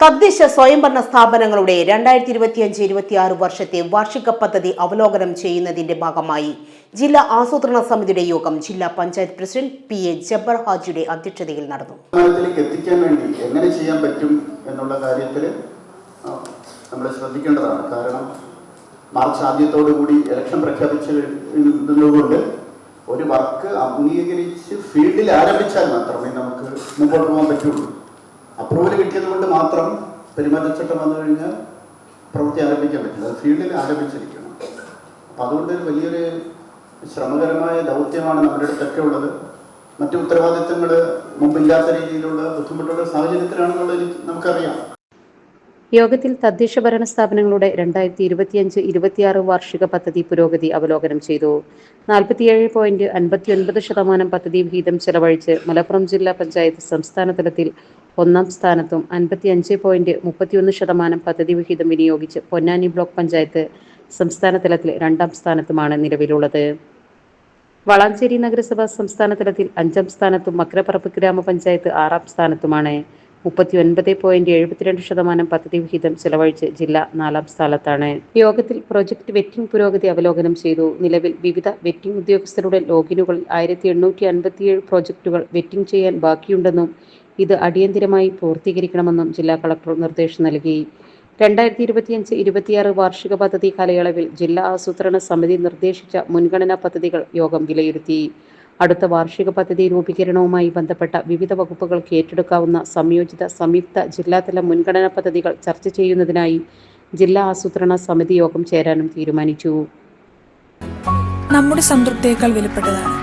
തദ്ദേശ സ്വയംഭരണ സ്ഥാപനങ്ങളുടെ രണ്ടായിരത്തി ഇരുപത്തിയഞ്ച് ഇരുപത്തിയാറ് വർഷത്തെ വാർഷിക പദ്ധതി അവലോകനം ചെയ്യുന്നതിന്റെ ഭാഗമായി ജില്ലാ ആസൂത്രണ സമിതിയുടെ യോഗം ജില്ലാ panchayat president P A Jabbar ഹാജിയുടെ അധ്യക്ഷതയിൽ നടന്നു. എത്തിക്കാൻ വേണ്ടി എങ്ങനെ ചെയ്യാൻ പറ്റും എന്നുള്ള കാര്യത്തിൽ നമ്മൾ ശ്രദ്ധിക്കേണ്ടതാണ്. കാരണം മാർച്ച് ആദ്യത്തോടു കൂടി ഇലക്ഷൻ പ്രഖ്യാപിച്ചതുകൊണ്ട് ഒരു വർക്ക് അംഗീകരിച്ച് ഫീൽഡിൽ ആരംഭിച്ചാൽ മാത്രമേ നമുക്ക് മുമ്പോട്ട് പോകാൻ പറ്റുള്ളൂ. അപ്രൂവൽ കിട്ടിയത് കൊണ്ട് മാത്രം പെരുമാറ്റച്ചട്ടം വന്നു കഴിഞ്ഞാൽ പ്രവൃത്തി ആരംഭിക്കാൻ പറ്റില്ല. അത് ഫീൽഡിൽ ആരംഭിച്ചിരിക്കണം. അപ്പം അതുകൊണ്ട് വലിയൊരു ശ്രമകരമായ ദൗത്യമാണ് നമ്മുടെ അടുത്തൊക്കെ ഉള്ളത്. മറ്റു ഉത്തരവാദിത്തങ്ങൾ മുമ്പില്ലാത്ത രീതിയിലുള്ള ബുദ്ധിമുട്ടുള്ള സാഹചര്യത്തിലാണെന്നുള്ളത് നമുക്കറിയാം. യോഗത്തിൽ തദ്ദേശ ഭരണ സ്ഥാപനങ്ങളുടെ രണ്ടായിരത്തി ഇരുപത്തിയഞ്ച് ഇരുപത്തിയാറ് വാർഷിക പദ്ധതി പുരോഗതി അവലോകനം ചെയ്തു. നാൽപ്പത്തിയേഴ് പോയിന്റ് അൻപത്തിയൊൻപത് ശതമാനം പദ്ധതി വിഹിതം ചെലവഴിച്ച് മലപ്പുറം ജില്ലാ പഞ്ചായത്ത് സംസ്ഥാന തലത്തിൽ ഒന്നാം സ്ഥാനത്തും അൻപത്തിയഞ്ച് പോയിന്റ് മുപ്പത്തിയൊന്ന് ശതമാനം പദ്ധതി വിഹിതം വിനിയോഗിച്ച് പൊന്നാനി ബ്ലോക്ക് പഞ്ചായത്ത് സംസ്ഥാന തലത്തിൽ രണ്ടാം സ്ഥാനത്തുമാണ് നിലവിലുള്ളത്. വളാഞ്ചേരി നഗരസഭ സംസ്ഥാന തലത്തിൽ അഞ്ചാം സ്ഥാനത്തും മക്രപ്പറമ്പ് ഗ്രാമപഞ്ചായത്ത് ആറാം സ്ഥാനത്തുമാണ്. മുപ്പത്തി ഒൻപത് പോയിന്റ് എഴുപത്തിരണ്ട് ശതമാനം പദ്ധതി വിഹിതം ചെലവഴിച്ച് ജില്ല നാലാം സ്ഥാനത്താണ്. യോഗത്തിൽ പ്രൊജക്ട് വെറ്റിംഗ് പുരോഗതി അവലോകനം ചെയ്തു. നിലവിൽ വിവിധ വെറ്റിംഗ് ഉദ്യോഗസ്ഥരുടെ ലോഗിനുകൾ ആയിരത്തി എണ്ണൂറ്റി അൻപത്തിയേഴ് പ്രോജക്റ്റുകൾ വെറ്റിംഗ് ചെയ്യാൻ ബാക്കിയുണ്ടെന്നും ഇത് അടിയന്തിരമായി പൂർത്തീകരിക്കണമെന്നും ജില്ലാ കളക്ടർ നിർദ്ദേശം നൽകി. രണ്ടായിരത്തി ഇരുപത്തിയഞ്ച് ഇരുപത്തിയാറ് വാർഷിക പദ്ധതി കാലയളവിൽ ജില്ലാ ആസൂത്രണ സമിതി നിർദ്ദേശിച്ച മുൻഗണനാ പദ്ധതികൾ യോഗം വിലയിരുത്തി. അടുത്ത വാർഷിക പദ്ധതി രൂപീകരണവുമായി ബന്ധപ്പെട്ട വിവിധ വകുപ്പുകൾക്ക് ഏറ്റെടുക്കാവുന്ന സംയോജിത സംയുക്ത ജില്ലാതല മുൻഗണനാ പദ്ധതികൾ ചർച്ച ചെയ്യുന്നതിനായി ജില്ലാ ആസൂത്രണ സമിതി യോഗം ചേരാനും തീരുമാനിച്ചു. നമ്മുടെ സംതൃപ്തിയേക്കാൾ വിലപ്പെട്ടതാണ്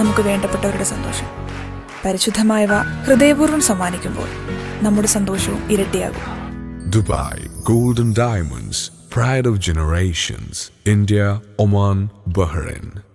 നമുക്ക് വേണ്ടപ്പെട്ടവരുടെ സന്തോഷം. പരിശുദ്ധമായവ ഹൃദയപൂർവം സമ്മാനിക്കുമ്പോൾ നമ്മുടെ സന്തോഷവും ഇരട്ടിയാകും. Dubai golden diamonds pride of generations India Oman Bahrain.